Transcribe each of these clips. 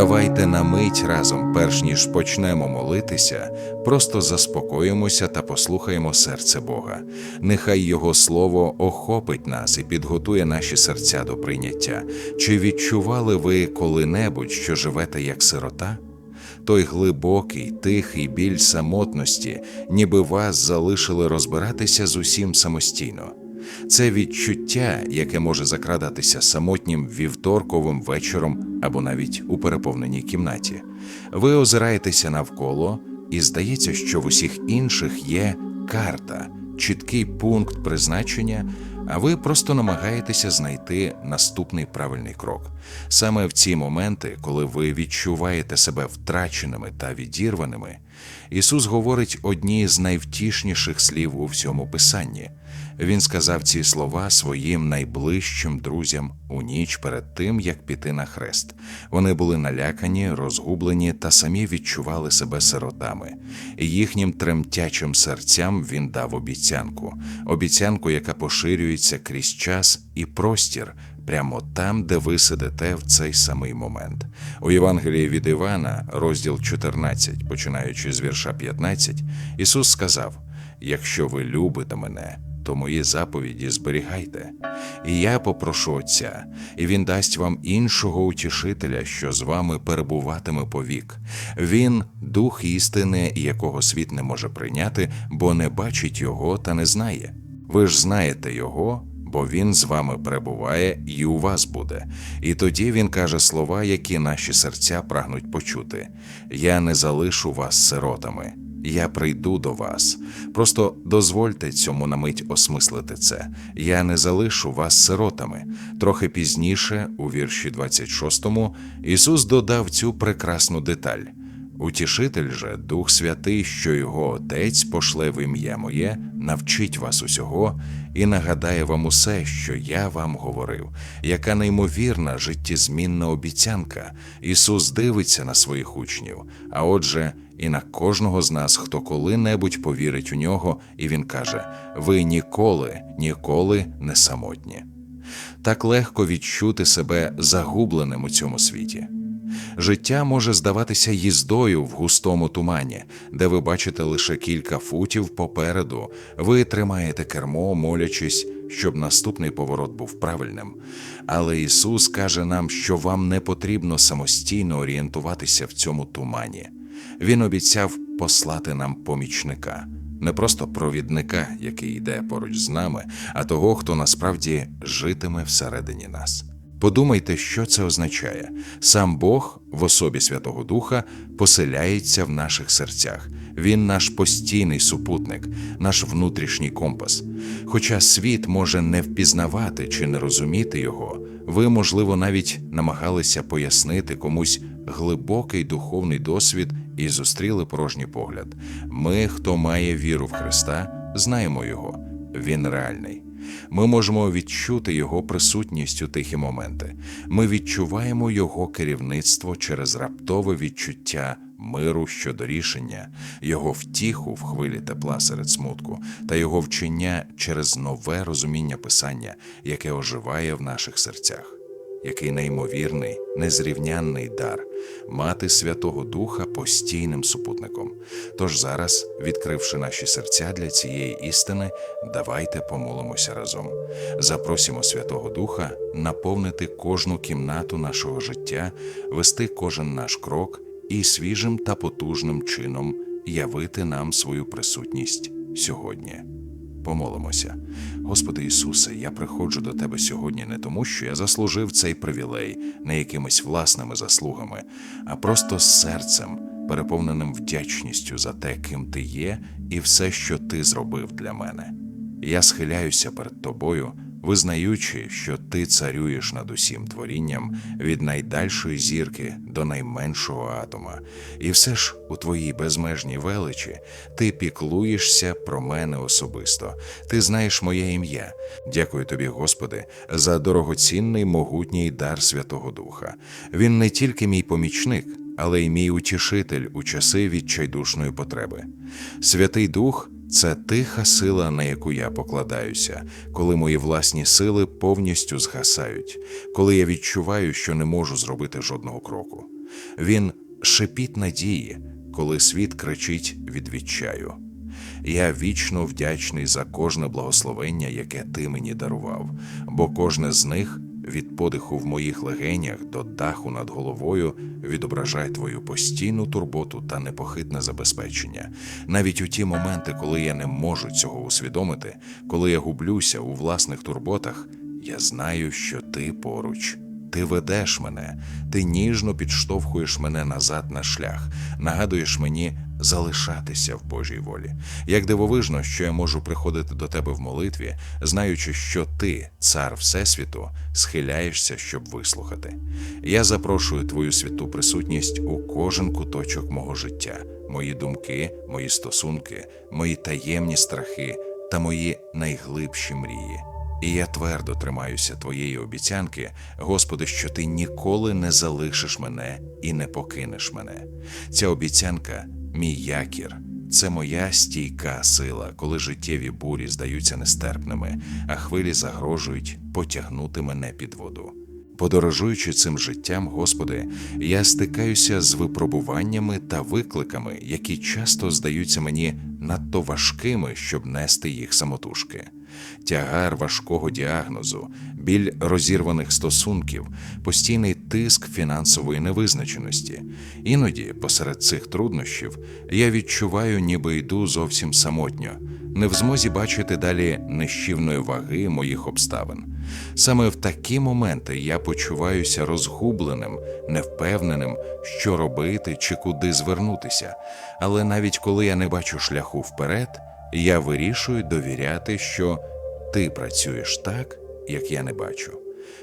Давайте на мить разом, перш ніж почнемо молитися, просто заспокоїмося та послухаємо серце Бога. Нехай Його Слово охопить нас і підготує наші серця до прийняття. Чи відчували ви коли-небудь, що живете як сирота? Той глибокий, тихий біль самотності, ніби вас залишили розбиратися з усім самостійно. Це відчуття, яке може закрадатися самотнім вівторковим вечором або навіть у переповненій кімнаті. Ви озираєтеся навколо, і здається, що в усіх інших є карта, чіткий пункт призначення, а ви просто намагаєтеся знайти наступний правильний крок. Саме в ці моменти, коли ви відчуваєте себе втраченими та відірваними, Ісус говорить одні з найвтішніших слів у всьому писанні. Він сказав ці слова своїм найближчим друзям у ніч перед тим, як піти на хрест. Вони були налякані, розгублені та самі відчували себе сиротами. Їхнім тремтячим серцям він дав обіцянку, обіцянку, яка поширюється крізь час і простір. Прямо там, де ви сидите в цей самий момент. У Євангелії від Івана, розділ 14, починаючи з вірша 15, Ісус сказав: Якщо ви любите мене, то мої заповіді зберігайте. І я попрошу Отця, і Він дасть вам іншого утішителя, що з вами перебуватиме повік. Він дух істини, якого світ не може прийняти, бо не бачить його та не знає. Ви ж знаєте його. Бо він з вами перебуває і у вас буде. І тоді він каже слова, які наші серця прагнуть почути: Я не залишу вас сиротами, я прийду до вас. Просто дозвольте цьому на мить осмислити це. Я не залишу вас сиротами. Трохи пізніше, у вірші 26, Ісус додав цю прекрасну деталь. Утішитель же, Дух Святий, що його Отець пошле в ім'я моє, навчить вас усього і нагадає вам усе, що я вам говорив, яка неймовірна життєзмінна обіцянка. Ісус дивиться на своїх учнів, а отже, і на кожного з нас, хто коли-небудь повірить у нього, і він каже: Ви ніколи, ніколи не самотні. Так легко відчути себе загубленим у цьому світі. Життя може здаватися їздою в густому тумані, де ви бачите лише кілька футів попереду. Ви тримаєте кермо, молячись, щоб наступний поворот був правильним. Але Ісус каже нам, що вам не потрібно самостійно орієнтуватися в цьому тумані. Він обіцяв послати нам помічника, не просто провідника, який йде поруч з нами, а того, хто насправді житиме всередині нас. Подумайте, що це означає. Сам Бог в особі Святого Духа поселяється в наших серцях. Він наш постійний супутник, наш внутрішній компас. Хоча світ може не впізнавати чи не розуміти його, ви, можливо, навіть намагалися пояснити комусь глибокий духовний досвід і зустріли порожній погляд. Ми, хто має віру в Христа, знаємо його. Він реальний. Ми можемо відчути його присутність у тихі моменти. Ми відчуваємо його керівництво через раптове відчуття миру щодо рішення, його втіху в хвилі тепла серед смутку та його вчення через нове розуміння писання, яке оживає в наших серцях. Який неймовірний, незрівнянний дар мати Святого Духа постійним супутником. Тож зараз, відкривши наші серця для цієї істини, давайте помолимося разом. Запросимо Святого Духа наповнити кожну кімнату нашого життя, вести кожен наш крок і свіжим та потужним чином явити нам свою присутність сьогодні. Помолимося. Господи Ісусе, я приходжу до Тебе сьогодні не тому, що я заслужив цей привілей не якимись власними заслугами, а просто серцем, переповненим вдячністю за те, ким ти є, і все, що ти зробив для мене. Я схиляюся перед Тобою, визнаючи, що ти царюєш над усім творінням від найдальшої зірки до найменшого атома, і все ж у твоїй безмежній величі ти піклуєшся про мене особисто. Ти знаєш моє ім'я. Дякую тобі, Господи, за дорогоцінний могутній дар Святого Духа. Він не тільки мій помічник. Але й мій утішитель у часи відчайдушної потреби. Святий Дух це тиха сила, на яку я покладаюся, коли мої власні сили повністю згасають, коли я відчуваю, що не можу зробити жодного кроку. Він шепіт надії, коли світ кричить від відчаю. Я вічно вдячний за кожне благословення, яке ти мені дарував, бо кожне з них від подиху в моїх легенях до даху над головою відображає твою постійну турботу та непохитне забезпечення. Навіть у ті моменти, коли я не можу цього усвідомити, коли я гублюся у власних турботах, я знаю, що ти поруч. Ти ведеш мене, ти ніжно підштовхуєш мене назад на шлях, нагадуєш мені залишатися в Божій волі. Як дивовижно, що я можу приходити до тебе в молитві, знаючи, що ти, цар Всесвіту, схиляєшся, щоб вислухати. Я запрошую твою святу присутність у кожен куточок мого життя, мої думки, мої стосунки, мої таємні страхи та мої найглибші мрії. І я твердо тримаюся твоєї обіцянки, Господи, що ти ніколи не залишиш мене і не покинеш мене. Ця обіцянка мій якір, це моя стійка сила, коли життєві бурі здаються нестерпними, а хвилі загрожують потягнути мене під воду. Подорожуючи цим життям, Господи, я стикаюся з випробуваннями та викликами, які часто здаються мені надто важкими, щоб нести їх самотужки. Тягар важкого діагнозу, біль розірваних стосунків, постійний тиск фінансової невизначеності. Іноді, посеред цих труднощів, я відчуваю, ніби йду зовсім самотньо, не в змозі бачити далі нищівної ваги моїх обставин. Саме в такі моменти я почуваюся розгубленим, невпевненим, що робити чи куди звернутися. Але навіть коли я не бачу шляху вперед, я вирішую довіряти, що ти працюєш так, як я не бачу.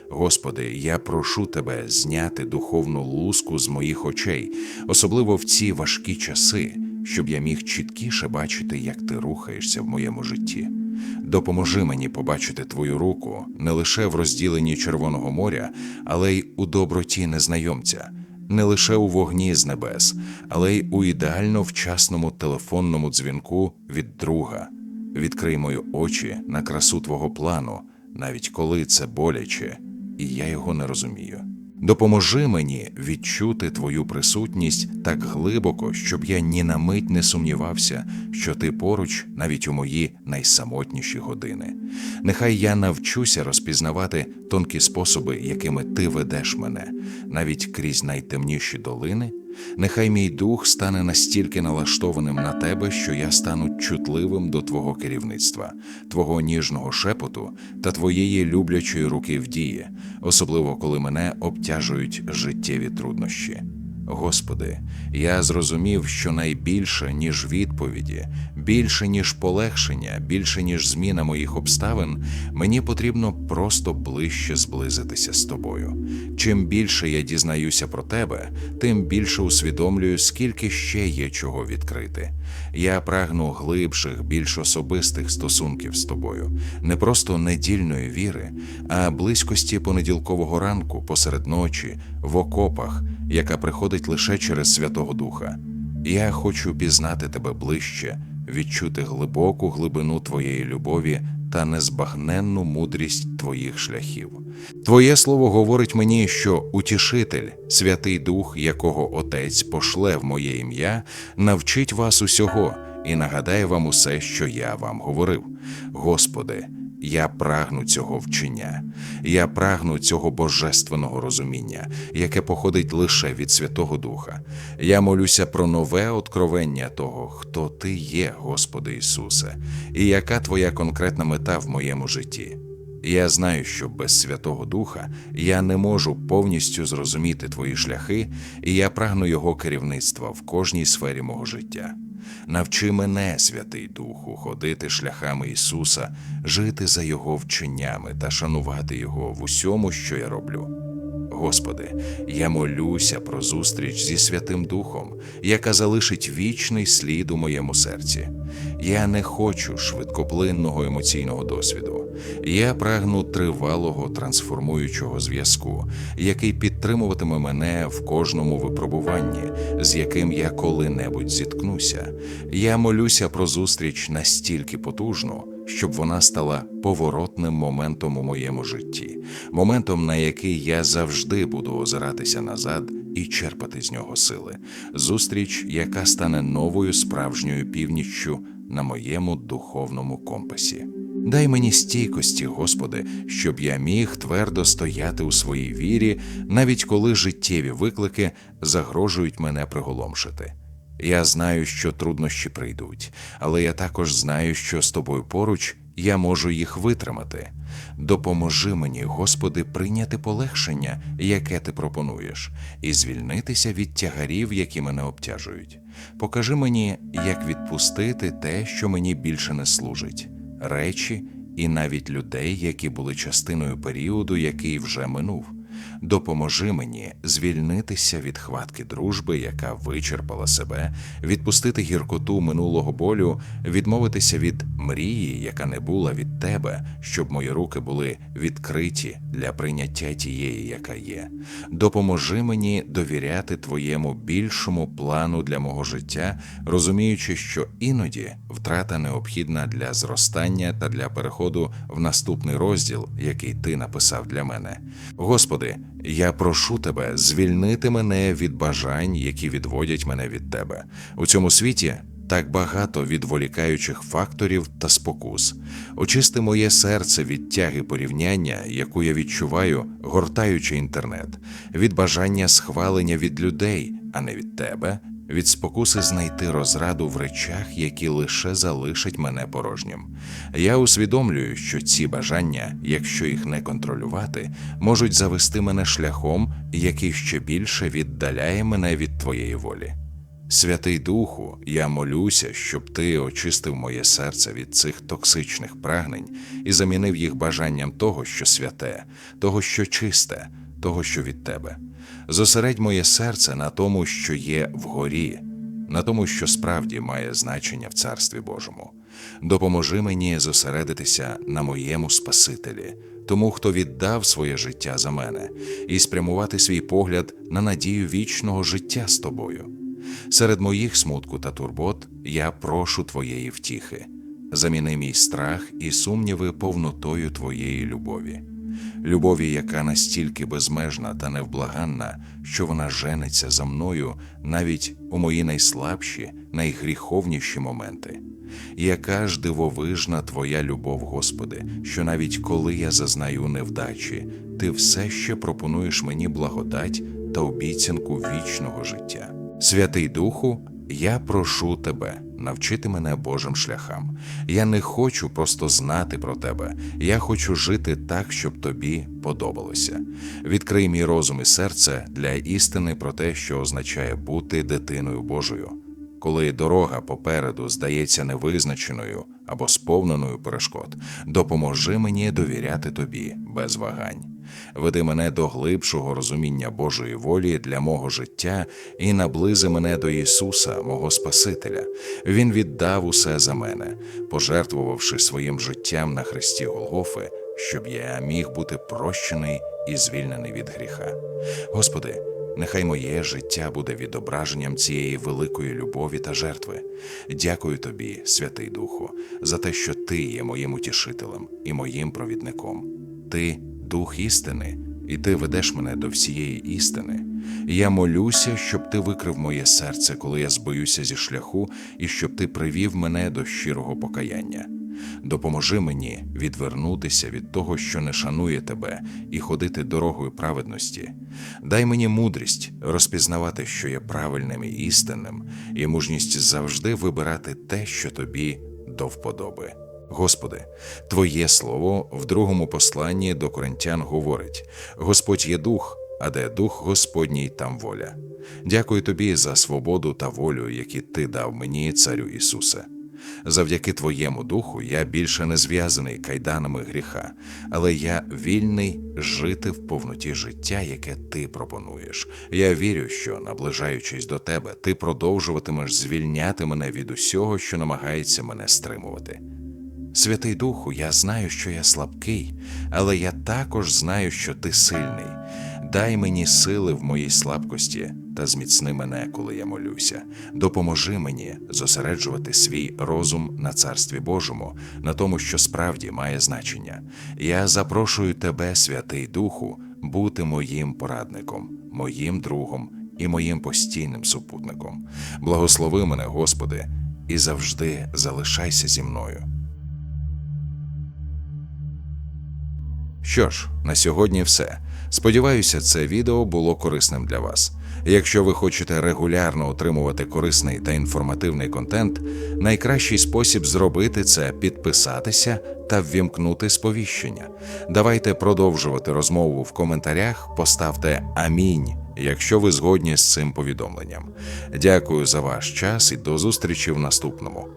Господи, я прошу Тебе зняти духовну луску з моїх очей, особливо в ці важкі часи, щоб я міг чіткіше бачити, як ти рухаєшся в моєму житті. Допоможи мені побачити Твою руку не лише в розділенні Червоного моря, але й у доброті незнайомця, не лише у вогні з небес, але й у ідеально вчасному телефонному дзвінку від друга. Відкрий мої очі на красу Твого плану, навіть коли це боляче, і я його не розумію. Допоможи мені відчути Твою присутність так глибоко, щоб я ні на мить не сумнівався, що ти поруч навіть у мої найсамотніші години. Нехай я навчуся розпізнавати тонкі способи, якими ти ведеш мене, навіть крізь найтемніші долини. Нехай мій дух стане настільки налаштованим на тебе, що я стану чутливим до Твого керівництва, Твого ніжного шепоту та Твоєї люблячої руки в дії, особливо коли мене обтяжують життєві труднощі. Господи, я зрозумів, що найбільше, ніж відповіді, більше, ніж полегшення, більше, ніж зміна моїх обставин, мені потрібно просто ближче зблизитися з тобою. Чим більше я дізнаюся про тебе, тим більше усвідомлюю, скільки ще є чого відкрити. Я прагну глибших, більш особистих стосунків з тобою, не просто недільної віри, а близькості понеділкового ранку посеред ночі, в окопах, яка приходить лише через Святого Духа. Я хочу пізнати тебе ближче, відчути глибоку глибину твоєї любові та незбагненну мудрість твоїх шляхів. Твоє слово говорить мені, що утішитель, Святий Дух, якого Отець пошле в моє ім'я, навчить вас усього і нагадає вам усе, що я вам говорив. Господи, я прагну цього вчення, я прагну цього божественного розуміння, яке походить лише від Святого Духа. Я молюся про нове откровення того, хто Ти є, Господи Ісусе, і яка Твоя конкретна мета в моєму житті. Я знаю, що без Святого Духа я не можу повністю зрозуміти Твої шляхи, і я прагну Його керівництва в кожній сфері мого життя. Навчи мене, Святий Духу, ходити шляхами Ісуса, жити за Його вченнями та шанувати Його в усьому, що я роблю. Господи, я молюся про зустріч зі Святим Духом, яка залишить вічний слід у моєму серці. Я не хочу швидкоплинного емоційного досвіду. Я прагну тривалого трансформуючого зв'язку, який підтримуватиме мене в кожному випробуванні, з яким я коли-небудь зіткнуся. Я молюся про зустріч настільки потужну, щоб вона стала поворотним моментом у моєму житті, моментом, на який я завжди буду озиратися назад і черпати з нього сили. Зустріч, яка стане новою справжньою північчю на моєму духовному компасі. Дай мені стійкості, Господи, щоб я міг твердо стояти у своїй вірі, навіть коли життєві виклики загрожують мене приголомшити. Я знаю, що труднощі прийдуть, але я також знаю, що з тобою поруч я можу їх витримати. Допоможи мені, Господи, прийняти полегшення, яке ти пропонуєш, і звільнитися від тягарів, які мене обтяжують. Покажи мені, як відпустити те, що мені більше не служить, речі і навіть людей, які були частиною періоду, який вже минув. Допоможи мені звільнитися від хватки дружби, яка вичерпала себе, відпустити гіркоту минулого болю, відмовитися від мрії, яка не була від тебе, щоб мої руки були відкриті для прийняття тієї, яка є. Допоможи мені довіряти твоєму більшому плану для мого життя, розуміючи, що іноді втрата необхідна для зростання та для переходу в наступний розділ, який ти написав для мене. Господи, я прошу тебе звільнити мене від бажань, які відводять мене від тебе. У цьому світі так багато відволікаючих факторів та спокус. Очисти моє серце від тяги порівняння, яку я відчуваю, гортаючи інтернет, від бажання схвалення від людей, а не від тебе, від спокуси знайти розраду в речах, які лише залишать мене порожнім. Я усвідомлюю, що ці бажання, якщо їх не контролювати, можуть завести мене шляхом, який ще більше віддаляє мене від твоєї волі. Святий Духу, я молюся, щоб ти очистив моє серце від цих токсичних прагнень і замінив їх бажанням того, що святе, того, що чисте, того, що від тебе. Зосередь моє серце на тому, що є вгорі, на тому, що справді має значення в Царстві Божому. Допоможи мені зосередитися на моєму Спасителі, тому, хто віддав своє життя за мене, і спрямувати свій погляд на надію вічного життя з тобою. Серед моїх смутку та турбот я прошу твоєї втіхи. Заміни мій страх і сумніви повнотою твоєї любові, любові, яка настільки безмежна та невблаганна, що вона жениться за мною навіть у мої найслабші, найгріховніші моменти. Яка ж дивовижна Твоя любов, Господи, що навіть коли я зазнаю невдачі, Ти все ще пропонуєш мені благодать та обіцянку вічного життя. Святий Духу, я прошу тебе навчити мене Божим шляхам. Я не хочу просто знати про тебе, я хочу жити так, щоб тобі подобалося. Відкрий мій розум і серце для істини про те, що означає бути дитиною Божою. Коли дорога попереду здається невизначеною або сповненою перешкод, допоможи мені довіряти тобі без вагань. Веди мене до глибшого розуміння Божої волі для мого життя і наблизи мене до Ісуса, мого Спасителя. Він віддав усе за мене, пожертвувавши своїм життям на хресті Голгофи, щоб я міг бути прощений і звільнений від гріха. Господи. Нехай моє життя буде відображенням цієї великої любові та жертви. Дякую тобі, Святий Духу, за те, що ти є моїм утішителем і моїм провідником. Ти дух істини, і ти ведеш мене до всієї істини. Я молюся, щоб ти викрив моє серце, коли я збоюся зі шляху, і щоб ти привів мене до щирого покаяння. Допоможи мені відвернутися від того, що не шанує тебе, і ходити дорогою праведності. Дай мені мудрість розпізнавати, що є правильним і істинним, і мужність завжди вибирати те, що тобі до вподоби. Господи, Твоє слово в другому посланні до коринтян говорить: Господь є дух, а де дух Господній, там воля. Дякую тобі за свободу та волю, які ти дав мені, Царю Ісусе. Завдяки Твоєму духу я більше не зв'язаний кайданами гріха, але я вільний жити в повноті життя, яке ти пропонуєш. Я вірю, що, наближаючись до тебе, ти продовжуватимеш звільняти мене від усього, що намагається мене стримувати. Святий Духу, я знаю, що я слабкий, але я також знаю, що ти сильний. Дай мені сили в моїй слабкості та зміцни мене, коли я молюся. Допоможи мені зосереджувати свій розум на царстві Божому, на тому, що справді має значення. Я запрошую тебе, Святий Духу, бути моїм порадником, моїм другом і моїм постійним супутником. Благослови мене, Господи, і завжди залишайся зі мною. Що ж, на сьогодні все. Сподіваюся, це відео було корисним для вас. Якщо ви хочете регулярно отримувати корисний та інформативний контент, найкращий спосіб зробити це підписатися та ввімкнути сповіщення. Давайте продовжувати розмову в коментарях, поставте амінь, якщо ви згодні з цим повідомленням. Дякую за ваш час і до зустрічі в наступному.